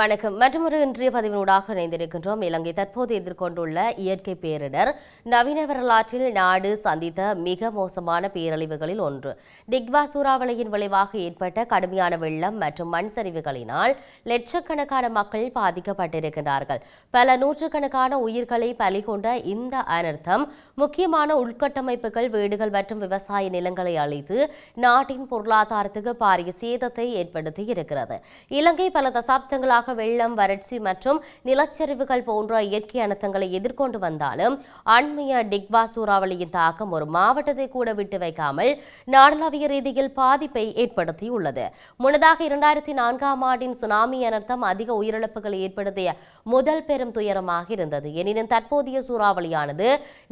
வணக்கம். மற்றொரு இன்றைய பதிவினூடாக இணைந்திருக்கின்றோம். இலங்கை தற்போது எதிர்கொண்டுள்ள இயற்கை பேரிடர். நவீன வரலாற்றில் நாடு சந்தித்த மிக மோசமான பேரழிவுகளில் ஒன்று. டிக்வா சூறாவளியின் விளைவாக ஏற்பட்ட கடுமையான வெள்ளம் மற்றும் மண் சரிவுகளினால் லட்சக்கணக்கான மக்கள் பாதிக்கப்பட்டிருக்கிறார்கள். பல நூற்றுக்கணக்கான உயிர்களை பலி கொண்ட இந்த அனர்த்தம் முக்கியமான உள்கட்டமைப்புகள் வீடுகள் மற்றும் விவசாய நிலங்களை அழித்து நாட்டின் பொருளாதாரத்துக்கு பாரிய சேதத்தை ஏற்படுத்தி இருக்கிறது. இலங்கை பல தசாப்தங்களாக வெள்ளம் வறட்சி மற்றும் நிலச்சரிவுகள் போன்ற இயற்கை அனர்த்தங்களை எதிர்கொண்டு வந்தாலும் அண்மைய டிக்வா சூறாவளியின் தாக்கம் ஒரு மாவட்டத்தை கூட விட்டு வைக்காமல் நாடளாவிய ரீதியில் பாதிப்பை ஏற்படுத்தியுள்ளது. முன்னதாக இரண்டாயிரத்தி நான்காம் ஆண்டின் சுனாமி அனர்த்தம் அதிக உயிரிழப்புகளை ஏற்படுத்திய முதல் பெரும் துயரமாக இருந்தது. எனினும் தற்போதைய சூறாவளியானது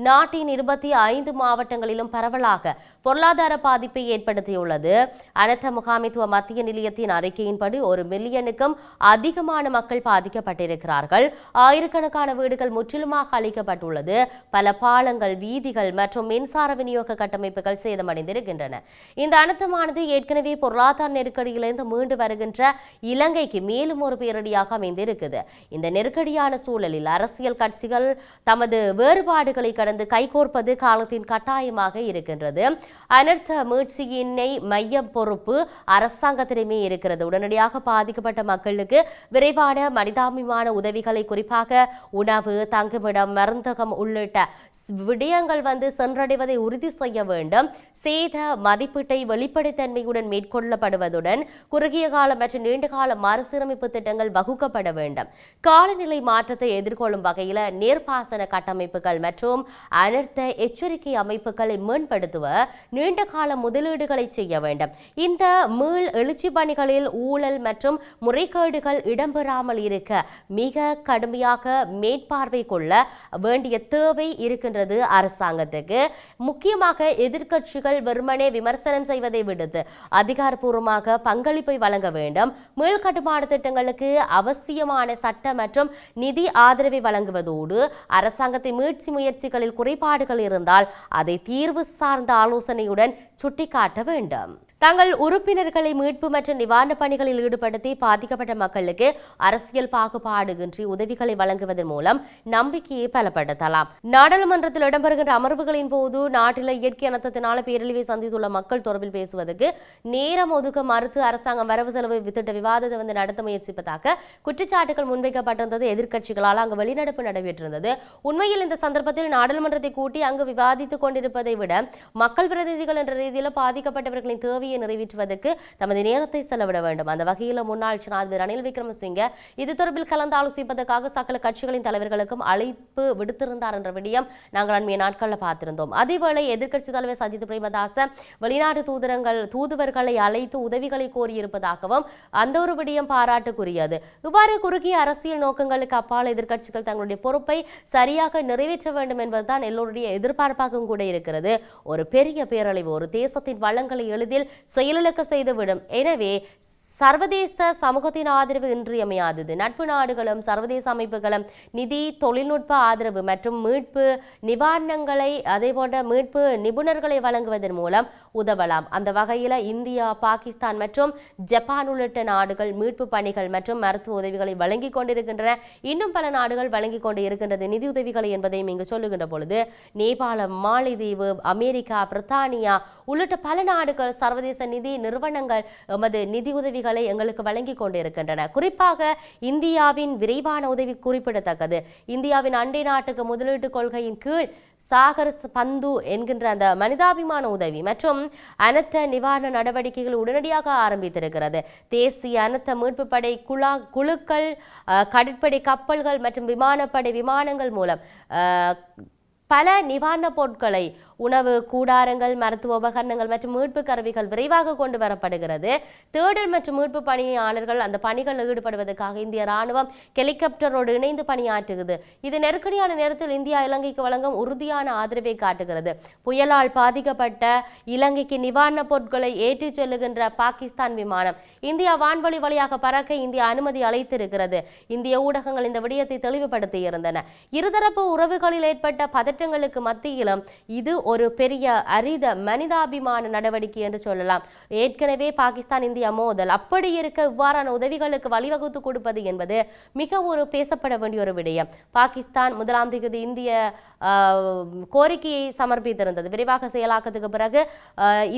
நாட்டின் இருபத்தி ஐந்து மாவட்டங்களிலும் பரவலாக பொருளாதார பாதிப்பை ஏற்படுத்தியுள்ளது. அனர்த்த முகாமைத்துவ மத்திய நிலையத்தின் அறிக்கையின்படி ஒரு மில்லியனுக்கும் அதிகமான மக்கள் பாதிக்கப்பட்டிருக்கிறார்கள். ஆயிரக்கணக்கான வீடுகள் முற்றிலுமாக அழிக்கப்பட்டுள்ளது. பல பாலங்கள் வீதிகள் மற்றும் மின்சார விநியோக கட்டமைப்புகள் சேதமடைந்திருக்கின்றன. இந்த அனர்த்தமானது ஏற்கனவே பொருளாதார நெருக்கடியிலிருந்து மீண்டு வருகின்ற இலங்கைக்கு மேலும் ஒரு பேரடியாக அமைந்திருக்குது. இந்த நெருக்கடியான சூழலில் அரசியல் கட்சிகள் தமது வேறுபாடுகளை கடந்து கைகோர்ப்பது காலத்தின் கட்டாயமாக இருக்கின்றது. அனர்த்த மீட்சியினை மைய பொறுப்பு அரசாங்கத்திடமே இருக்கிறது. உடனடியாக பாதிக்கப்பட்ட மக்களுக்கு விரைவான மனிதாபிமான உதவிகளை குறிப்பாக உணவு தங்குமிடம் மருந்தகம் உள்ளிட்ட விடயங்கள் வந்து சென்றடைவதை உறுதி செய்ய வேண்டும். சேத மதிப்பீட்டை வெளிப்படைத்தன்மையுடன் மேற்கொள்ளப்படுவதுடன் குறுகிய கால மற்றும் நீண்டகால மறுசீரமைப்பு திட்டங்கள் வகுக்கப்பட வேண்டும். காலநிலை மாற்றத்தை எதிர்கொள்ளும் வகையில் நீர்ப்பாசன கட்டமைப்புகள் மற்றும் அனர்த்த எச்சரிக்கை அமைப்புகளை மேம்படுத்துவ நீண்ட கால முதலீடுகளை செய்ய வேண்டும். இந்த மீள் எழுச்சி பணிகளில் ஊழல் மற்றும் முறைகேடுகள் இடம் இடம்பெறாமல் இருக்க மிக கடுமையாக மேற்பார்வை கொள்ள வேண்டிய தேவை இருக்கின்றது அரசாங்கத்துக்கு. முக்கியமாக எதிர்க்கட்சிகள் வெறுமனே விமர்சனம் செய்வதை விடுத்து அதிகாரப்பூர்வமாக பங்களிப்பை வழங்க வேண்டும். மேல்கட்டுப்பாடு கட்டுமான திட்டங்களுக்கு அவசியமான சட்ட மற்றும் நிதி ஆதரவை வழங்குவதோடு அரசாங்கத்தை மீட்சி முயற்சிகளில் குறைபாடுகள் இருந்தால் அதை தீர்வு சார்ந்த ஆலோசனையுடன் சுட்டிக்காட்ட வேண்டும். தங்கள் உறுப்பினர்களை மீட்பு மற்றும் நிவாரணப் பணிகளில் ஈடுபடுத்தி பாதிக்கப்பட்ட மக்களுக்கு அரசியல் பாகுபாடுகின்றி உதவிகளை வழங்குவதன் மூலம் நம்பிக்கையை பலப்படுத்தலாம். நாடாளுமன்றத்தில் இடம்பெறுகின்ற அமர்வுகளின் போது நாட்டில் இயற்கை அனர்த்தத்தினால பேரழிவை சந்தித்துள்ள மக்கள் தொடர்பில் பேசுவதற்கு நேரம் ஒதுக்க மறுத்து அரசாங்கம் வரவு செலவு திட்ட விவாதத்தை வந்து நடத்த முயற்சிப்பதாக குற்றச்சாட்டுகள் முன்வைக்கப்பட்டிருந்தது. எதிர்க்கட்சிகளால் அங்கு வெளிநடப்பு நடைபெற்றிருந்தது. உண்மையில் இந்த சந்தர்ப்பத்தில் நாடாளுமன்றத்தை கூட்டி அங்கு விவாதித்துக் கொண்டிருப்பதை விட மக்கள் பிரதிநிதிகள் என்ற ரீதியில் பாதிக்கப்பட்டவர்களின் தேவை தேவையை நிறைவேற்றுவதற்கு தமது நேரத்தை செலவிட வேண்டும். அந்த வகையில் முன்னாள் ஜனாதிபதி ரணில் விக்ரமசிங்க இது தொடர்பில் கலந்து ஆலோசிப்பதற்காக சகல கட்சிகளின் தலைவர்களுக்கும் அழைப்பு விடுத்திருந்தார் என்ற விடயம் நாங்கள் அண்மைய நாட்களில் பார்த்திருந்தோம். அதேவேளை எதிர்க்கட்சி தலைவர் சஜித் பிரேமதாச வெளிநாட்டு தூதரங்கள் தூதுவர்களை அழைத்து உதவிகளை கோரியிருப்பதாகவும் அந்த ஒரு விடயம் பாராட்டுக்குரியது. இவ்வாறு குறுகிய அரசியல் நோக்கங்களுக்கு அப்பால் எதிர்க்கட்சிகள் தங்களுடைய பொறுப்பை சரியாக நிறைவேற்ற வேண்டும் என்பதுதான் எல்லோருடைய எதிர்பார்ப்பாகவும் கூட இருக்கிறது. ஒரு பெரிய பேரழிவு ஒரு தேசத்தின் வளங்களை எளிதில் செயலிழக்க செய்துவிடும். எனவே சர்வதேச சமூகத்தின் ஆதரவு இன்றியமையாதது. நட்பு நாடுகளும் சர்வதேச அமைப்புகளும் நிதி தொழில்நுட்ப ஆதரவு மற்றும் மீட்பு நிவாரணங்களை அதே போன்ற மீட்பு நிபுணர்களை வழங்குவதன் மூலம் உதவலாம். அந்த வகையில் இந்தியா பாகிஸ்தான் மற்றும் ஜப்பான் உள்ளிட்ட நாடுகள் மீட்பு பணிகள் மற்றும் மருத்துவ உதவிகளை வழங்கிக் கொண்டிருக்கின்றன. இன்னும் பல நாடுகள் வழங்கிக் கொண்டு இருக்கின்றது நிதி உதவிகளை என்பதையும் இங்கு சொல்லுகின்ற பொழுது நேபாளம் மாலைதீவு அமெரிக்கா பிரித்தானியா உள்ளிட்ட பல நாடுகள் சர்வதேச நிதி நிறுவனங்கள் எமது நிதி உதவிகளை எங்களுக்கு வழங்கிக் கொண்டிருக்கின்றன. குறிப்பாக இந்தியாவின் விரைவான உதவி குறிப்பிடத்தக்கது. இந்தியாவின் அண்டை நாட்டுக்கு முதலீட்டு கொள்கையின் கீழ் சாகர் பந்து என்கின்ற அந்த மனிதாபிமான உதவி மற்றும் அனர்த்த நிவாரண நடவடிக்கைகள் உடனடியாக ஆரம்பித்திருக்கிறது. தேசிய அனர்த்த மீட்பு படை குழா குழுக்கள் கடற்படை கப்பல்கள் மற்றும் விமானப்படை விமானங்கள் மூலம் பல நிவாரணப் பொருட்களை உணவு கூடாரங்கள் மருத்துவ உபகரணங்கள் மற்றும் மீட்பு கருவிகள் விரைவாக கொண்டு வரப்படுகிறது. தேடல் மற்றும் மீட்பு பணியாளர்கள் அந்த பணிகளில் ஈடுபடுவதற்காக இந்திய ராணுவம் ஹெலிகாப்டரோடு இணைந்து பணியாற்றுகிறது. இது நெருக்கடியான நேரத்தில் இந்தியா இலங்கைக்கு வழங்கும் உறுதியான ஆதரவை காட்டுகிறது. புயலால் பாதிக்கப்பட்ட இலங்கைக்கு நிவாரணப் பொருட்களை ஏற்றிச் செல்லுகின்ற பாகிஸ்தான் விமானம் இந்தியா வான்வழி வழியாக பறக்க இந்தியா அனுமதி அளித்திருக்கிறது. இந்திய ஊடகங்கள் இந்த விடயத்தை தெளிவுபடுத்தி இருந்தன இருதரப்பு உறவுகளில் ஏற்பட்ட பதற்றங்களுக்கு மத்தியிலும் இது ஒரு பெரிய அரித மனிதாபிமான நடவடிக்கை என்று சொல்லலாம். ஏற்கனவே பாகிஸ்தான் இந்தியா மோதல். அப்படி இருக்க இவ்வாறான உதவிகளுக்கு வழிவகுத்து கொடுப்பது என்பது மிக ஒரு பேசப்பட வேண்டிய ஒரு விடயம். பாகிஸ்தான் முதலாம் தேதி இந்திய கோரிக்கையை சமர்ப்பித்திருந்தது. விரைவாக செயலாக்கத்துக்கு பிறகு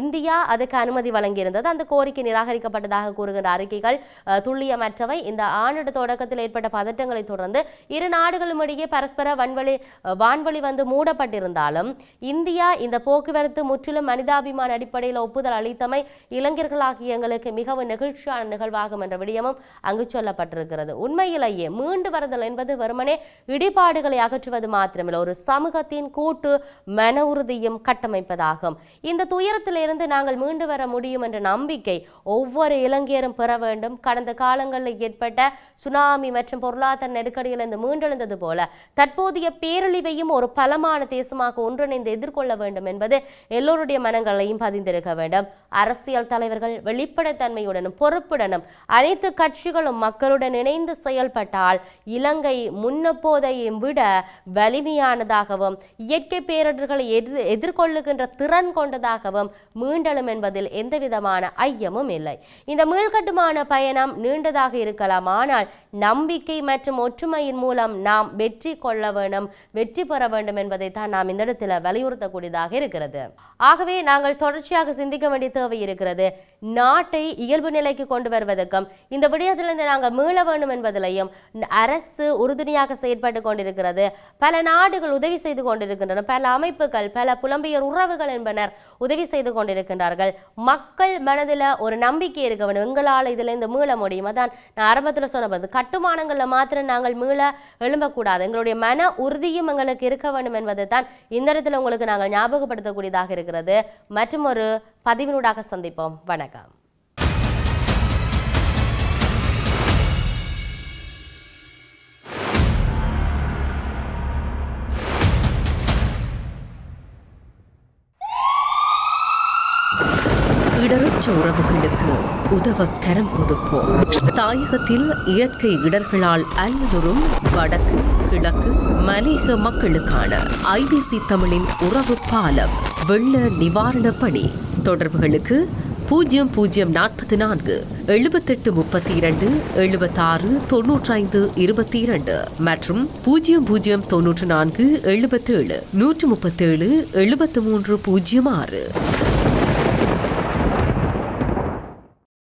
இந்தியா அதுக்கு அனுமதி வழங்கியிருந்தது. அந்த கோரிக்கை நிராகரிக்கப்பட்டதாக கூறுகின்ற அறிக்கைகள் துல்லியமற்றவை. இந்த ஆண்டு தொடக்கத்தில் ஏற்பட்ட பதட்டங்களை தொடர்ந்து இரு நாடுகளும் இடையே பரஸ்பர வன்வழி வான்வழி வந்து மூடப்பட்டிருந்தாலும் இந்தியா இந்த போக்குவரத்து முற்றிலும் மனிதாபிமான அடிப்படையில் ஒப்புதல் அளித்தமை இளைஞர்களாகிய எங்களுக்கு மிகவும் நெகிழ்ச்சியான நிகழ்வாகும் என்ற விடயமும் அங்கு சொல்லப்பட்டிருக்கிறது. உண்மையிலேயே மீண்டு வருதல் என்பது வெறுமனே இடிபாடுகளை அகற்றுவது மாத்திரமில்லை. ஒரு சமூகத்தின் கூட்டு மன உறுதியும் கட்டமைப்பதாகும். இந்த துயரத்திலிருந்து நாங்கள் மீண்டு வர முடியும் என்ற நம்பிக்கை ஒவ்வொரு இளைஞரும் பெற வேண்டும். கடந்த காலங்களில் ஏற்பட்ட சுனாமி மற்றும் பொருளாதார நெருக்கடியிலிருந்து மீண்டெழுந்தது போல தற்போதைய பேரழிவையும் ஒரு பலமான தேசமாக ஒன்றிணைந்து எதிர்கொள்ள வேண்டும் என்பது எல்லோருடைய மனங்களையும் பதிந்திருக்க வேண்டும். அரசியல் தலைவர்கள் வெளிப்படைத்தன்மையுடனும் பொறுப்புடனும் அனைத்து கட்சிகளும் மக்களுடன் இணைந்து செயல்பட்டால் இலங்கை முன்னப்போதையும் விட வலிமையானதாகவும் இயற்கை பேரிடர்களை எதிர் எதிர்கொள்ளுகின்ற திறன் கொண்டதாகவும் மீண்டலும் என்பதில் எந்தவிதமான ஐயமும் இல்லை. இந்த மீள்கட்டுமான பயணம் நீண்டதாக இருக்கலாம். ஆனால் நம்பிக்கை மற்றும் ஒற்றுமையின் மூலம் நாம் வெற்றி கொள்ள வேண்டும் வெற்றி பெற வேண்டும் என்பதை தான் நாம் இந்த இடத்துல வலியுறுத்தக்கூடியதாக இருக்கிறது. ஆகவே நாங்கள் தொடர்ச்சியாக சிந்திக்க வேண்டிய தேவை இருக்கிறது. நாட்டை இயல்பு நிலைக்கு கொண்டு வருவதற்கும் இந்த விடயத்திலிருந்து நாங்கள் மீள வேண்டும் என்பதிலையும் அரசு உறுதுணையாக செயற்பட்டு கொண்டிருக்கிறது. பல நாடுகள் உதவி செய்து கொண்டிருக்கின்றன. பல அமைப்புகள் பல புலம்பெயர் உறவுகள் என்பனர் உதவி செய்து கொண்டிருக்கின்றார்கள். மக்கள் மனதில் ஒரு நம்பிக்கை இருக்க வேண்டும். எங்களால் இதிலிருந்து மீள முடியும்? அதான் நான் ஆரம்பத்தில் சொன்னபோது கட்டுமானங்களில் மாத்திரம் நாங்கள் மீள எழும்பக்கூடாது. எங்களுடைய மன உறுதியும் எங்களுக்கு இருக்க வேண்டும் என்பதை தான் இந்த இடத்துல உங்களுக்கு நாங்கள் ஞாபகப்படுத்தக்கூடியதாக இருக்கிறது. மற்றும் ஒரு பதிவினூடாக சந்திப்போம். வணக்கம். இடரற்ற உறவுகளுக்கு உதவ கரம் கொடுப்போம். தாயகத்தில் இயற்கை இடர்களால் அல்லுறும் வடக்கு கிழக்கு மலையக மக்களுக்கான ஐபிசி தமிழின் உறவு பாலம் வெள்ள நிவாரண பணி. தொடர்புகளுக்கு பூஜ்ஜியம் பூஜ்ஜியம் நாற்பத்தி நான்கு எழுபத்தெட்டு முப்பத்தி இரண்டு எழுபத்தாறு தொன்னூற்றைந்து இருபத்தி இரண்டு மற்றும் பூஜ்ஜியம் பூஜ்ஜியம் தொன்னூற்றி நான்கு எழுபத்தேழு நூற்று முப்பத்தேழு எழுபத்து மூன்று பூஜ்ஜியம் ஆறு.